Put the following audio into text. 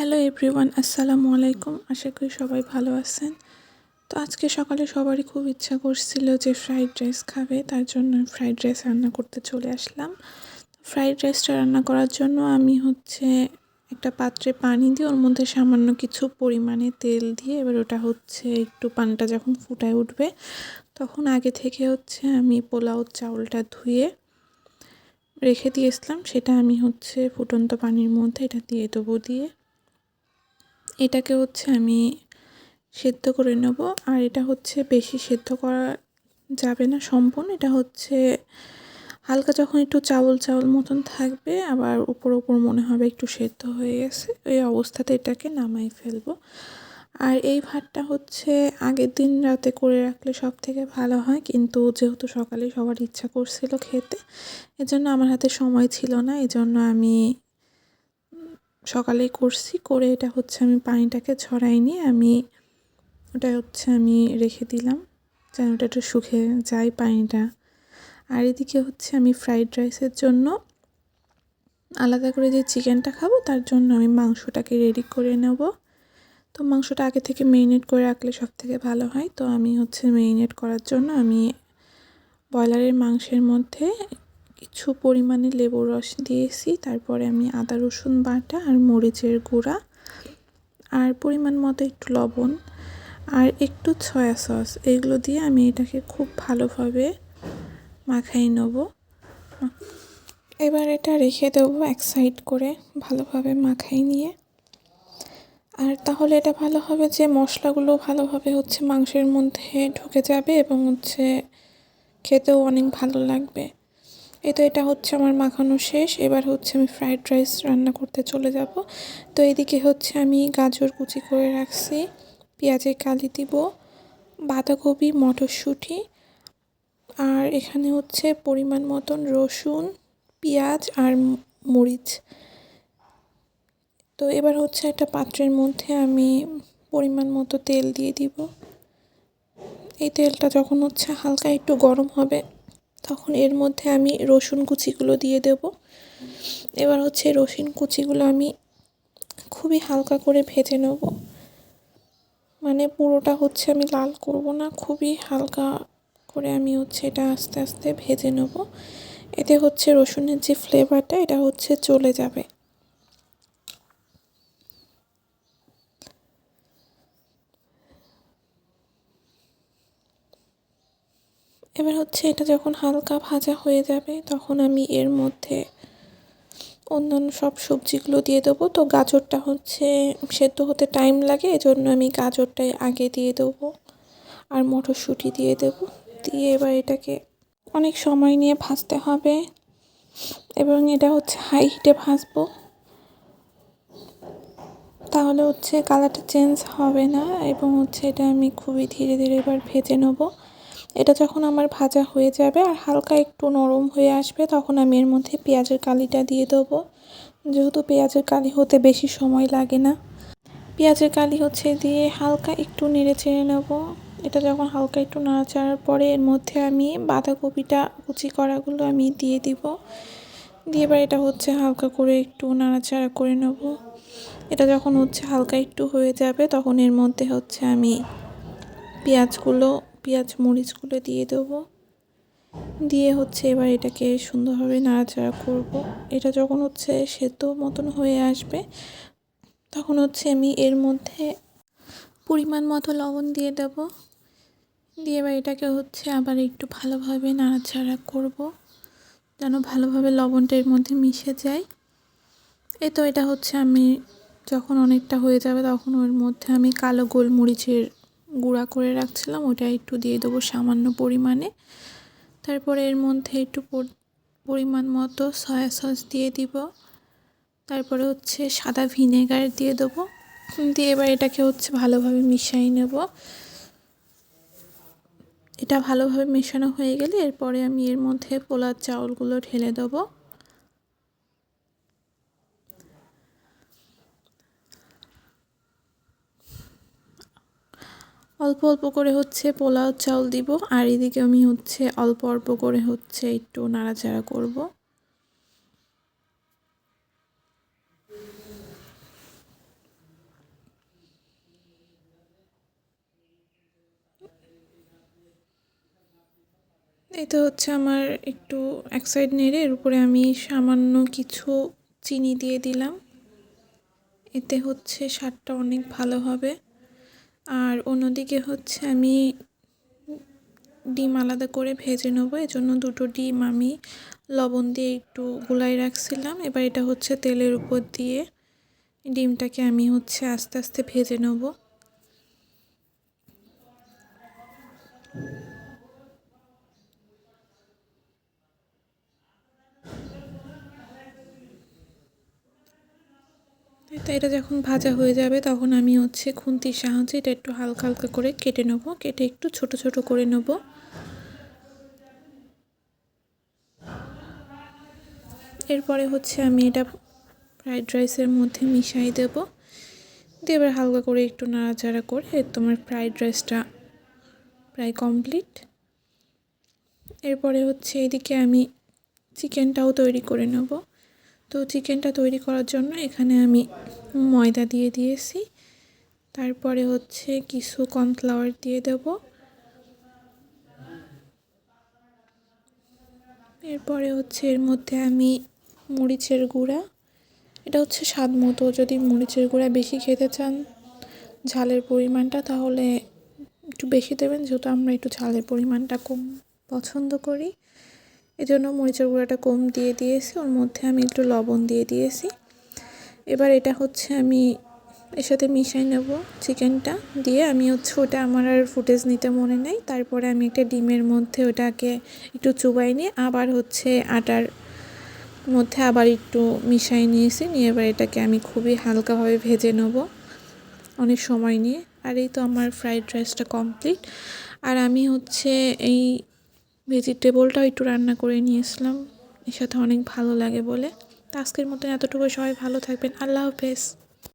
Hello everyone আসসালামু আলাইকুম আশা করি সবাই ভালো আছেন। তো আজকে সকালে সবারই খুব ইচ্ছা করছিল যে ফ্রাইড রাইস খাবে, তার জন্য ফ্রাইড রাইস রান্না করতে চলে আসলাম। ফ্রাইড রাইসটা রান্না করার জন্য আমি হচ্ছে একটা পাত্রে পানি দিয়ে ওর মধ্যে সামান্য কিছু পরিমাণে তেল দিয়ে, এবার ওটা হচ্ছে একটু পানিটা যখন ফুটায় উঠবে, তখন আগে থেকে হচ্ছে আমি পোলাও চাউলটা ধুয়ে রেখে দিয়েছিলাম। সেটা আমি হচ্ছে ফুটন্ত পানির মধ্যে এটা দিয়ে দেবো দিয়ে এটাকে হচ্ছে আমি সেদ্ধ করে নেব। আর এটা হচ্ছে বেশি সেদ্ধ করা যাবে না সম্পূর্ণ। এটা হচ্ছে হালকা যখন একটু চাউল চাউল মতন থাকবে, আবার উপর উপর মনে হবে একটু সেদ্ধ হয়ে গেছে। ওই অবস্থাতে এটাকে নামাই ফেলব। আর এই ভাতটা হচ্ছে আগের দিন রাতে করে রাখলে সব থেকে ভালো হয়। কিন্তু যেহেতু সকালে সবার ইচ্ছা করছিল খেতে, এজন্য আমার হাতে সময় ছিল না। এজন্য আমি সকালেই করছি, করে এটা হচ্ছে আমি পানিটাকে ঝরাই নিয়ে আমি ওটা হচ্ছে আমি রেখে দিলাম, যেন ওটা একটু শুকে যায় পানিটা। আর এদিকে হচ্ছে আমি ফ্রাইড রাইসের জন্য আলাদা করে যে চিকেনটা খাব, তার জন্য আমি মাংসটাকে রেডি করে নেব। তো মাংসটা আগে থেকে মেরিনেট করে রাখলে সব থেকে ভালো হয়। তো আমি হচ্ছে মেরিনেট করার জন্য আমি ব্রয়লারের মাংসের মধ্যে কিছু পরিমাণে লেবুর রস দিয়েছি। তারপরে আমি আদা, রসুন বাটা আর মরিচের গুঁড়া আর পরিমাণ মতো একটু লবণ আর একটু সয়া সস। এগুলো দিয়ে আমি এটাকে খুব ভালোভাবে মাখাই নেব। এবার এটা রেখে দেবো এক সাইড করে ভালোভাবে মাখাই নিয়ে। আর তাহলে এটা ভালো হবে যে মশলাগুলো ভালোভাবে হচ্ছে মাংসের মধ্যে ঢুকে যাবে এবং হচ্ছে খেতেও অনেক ভালো লাগবে। এই তো এটা হচ্ছে আমার মাখানো শেষ। এবার হচ্ছে আমি ফ্রাইড রাইস রান্না করতে চলে যাব। তো এদিকে হচ্ছে আমি গাজর কুচি করে রাখছি, পেঁয়াজের কালি দিব, বাঁধাকপি, মটরশুঁটি, আর এখানে হচ্ছে পরিমাণ মতন রসুন, পেঁয়াজ আর মরিচ। তো এবার হচ্ছে একটা পাত্রের মধ্যে আমি পরিমাণ মতো তেল দিয়ে দিব। এই তেলটা যখন হচ্ছে হালকা একটু গরম হবে তখন এর মধ্যে আমি রসুন কুচিগুলো দিয়ে দেব। এবার হচ্ছে রসুন কুচিগুলো আমি খুবই হালকা করে ভেজে নেব। মানে পুরোটা হচ্ছে আমি লাল করব না, খুবই হালকা করে আমি হচ্ছে এটা আস্তে আস্তে ভেজে নেব। এতে হচ্ছে রসুনের যে ফ্লেভারটা এটা হচ্ছে চলে যাবে। এবার হচ্ছে এটা যখন হালকা ভাজা হয়ে যাবে, তখন আমি এর মধ্যে অন্যান্য সব সবজিগুলো দিয়ে দেবো। তো গাজরটা হচ্ছে সেদ্ধ হতে টাইম লাগে, এজন্য আমি গাজরটাই আগে দিয়ে দেবো আর মটরশুঁটি দিয়ে দেবো। দিয়ে এবার এটাকে অনেক সময় নিয়ে ভাজতে হবে। এবং এটা হচ্ছে হাই হিটে ভাজবো। তাহলে হচ্ছে কালারটা চেঞ্জ হবে না, এবং হচ্ছে এটা আমি খুবই ধীরে ধীরে এবার ভেজে নেব। এটা যখন আমার ভাজা হয়ে যাবে আর হালকা একটু নরম হয়ে আসবে, তখন আমি এর মধ্যে পেঁয়াজের কালিটা দিয়ে দেবো। যেহেতু পেঁয়াজের কালি হতে বেশি সময় লাগে না, পেঁয়াজের কালি হচ্ছে দিয়ে হালকা একটু নেড়ে চেড়ে নেব। এটা যখন হালকা একটু নাড়াচাড়ার পরে এর মধ্যে আমি বাঁধাকপিটা কুচি করাগুলো আমি দিয়ে দিব। দিয়ে এবার এটা হচ্ছে হালকা করে একটু নাড়াচাড়া করে নেব। এটা যখন হচ্ছে হালকা একটু হয়ে যাবে, তখন এর মধ্যে হচ্ছে আমি পেঁয়াজগুলো পেঁয়াজ, মরিচগুলো দিয়ে দেবো। দিয়ে হচ্ছে এবার এটাকে সুন্দরভাবে নাড়াচাড়া করব। এটা যখন হচ্ছে সেদ্ধ মতন হয়ে আসবে, তখন হচ্ছে আমি এর মধ্যে পরিমাণ মতো লবণ দিয়ে দেব। দিয়ে এবার এটাকে হচ্ছে আবার একটু ভালোভাবে নাড়াচাড়া করব, যেন ভালোভাবে লবণটা এর মধ্যে মিশে যায়। এ তো এটা হচ্ছে আমি যখন অনেকটা হয়ে যাবে, তখন ওর মধ্যে আমি কালো গোলমরিচের গুঁড়া করে রাখছিলাম, ওটা একটু দিয়ে দেবো সামান্য পরিমাণে। তারপরে এর মধ্যে একটু পরিমাণ মতো সয়া সস দিয়ে দিব। তারপরে হচ্ছে সাদা ভিনেগার দিয়ে দেবো। দিয়ে এবার এটাকে হচ্ছে ভালোভাবে মিশাই নেব। এটা ভালোভাবে মেশানো হয়ে গেলে এরপরে আমি এর মধ্যে পোলার চাউলগুলো ঢেলে দেবো। অল্প অল্প করে হচ্ছে পোলাও চাউল দিব, আর এদিকে আমি হচ্ছে অল্প অল্প করে হচ্ছে একটু নাড়াচাড়া করব। এতে হচ্ছে আমার একটু এক সাইড নেড়ে, এর উপরে আমি সামান্য কিছু চিনি দিয়ে দিলাম। এতে হচ্ছে স্বাদটা অনেক ভালো হবে। আর অন্যদিকে হচ্ছে আমি ডিম আলাদা করে ভেজে নেব। এজন্য দুটো ডিম আমি লবণ দিয়ে একটু গুলাই রাখছিলাম। এবার এটা হচ্ছে তেলের উপর দিয়ে ডিমটাকে আমি হচ্ছে আস্তে আস্তে ভেজে নেব। তো এটা যখন ভাজা হয়ে যাবে, তখন আমি হচ্ছে খুন্তির সাহায্যে এটা একটু হালকা হালকা করে কেটে নেব। কেটে একটু ছোট ছোট করে নেব। এরপরে হচ্ছে আমি এটা ফ্রাইড রাইসের মধ্যে মিশাই দেব। দিয়ে এবার হালকা করে একটু নাড়াচাড়া করে তোমার ফ্রাইড রাইসটা প্রায় কমপ্লিট। এরপরে হচ্ছে এদিকে আমি চিকেনটাও তৈরি করে নেব। তো চিকেনটা তৈরি করার জন্য এখানে আমি ময়দা দিয়ে দিয়েছি। তারপরে হচ্ছে কিছু কর্নফ্লাওয়ার দিয়ে দেব। এরপরে হচ্ছে এর মধ্যে আমি মরিচের গুঁড়া। এটা হচ্ছে স্বাদ মতো। যদি মরিচের গুঁড়া বেশি খেতে চান ঝালের পরিমাণটা, তাহলে একটু বেশি দেবেন, যেহেতু আমরা একটু ঝালের পরিমাণটা কম পছন্দ করি। এজন্য মরিচের গুঁড়াটা কম দিয়ে দিয়েছি। ওর মধ্যে আমি একটু লবণ দিয়ে দিয়েছি। এবার এটা হচ্ছে আমি এর সাথে মিশাই নেব চিকেনটা দিয়ে। আমি হচ্ছে ওটা আমার আর ফুটেজ নিতে মনে নেই। তারপরে আমি একটা ডিমের মধ্যে ওটাকে একটু চুবাই নিয়ে আবার হচ্ছে আটার মধ্যে আবার একটু মিশাই নিয়েছি। নিয়ে এবার এটাকে আমি খুবই হালকাভাবে ভেজে নেব অনেক সময় নিয়ে। আর এই তো আমার ফ্রাইড রাইসটা কমপ্লিট। আর আমি হচ্ছে এই ভেজিটেবলটাও একটু রান্না করে নিয়েছিলাম। এর সাথে অনেক ভালো লাগে বলে। তো আজকের মতন এতটুকু সবাই ভালো থাকবেন। আল্লাহ হাফেজ।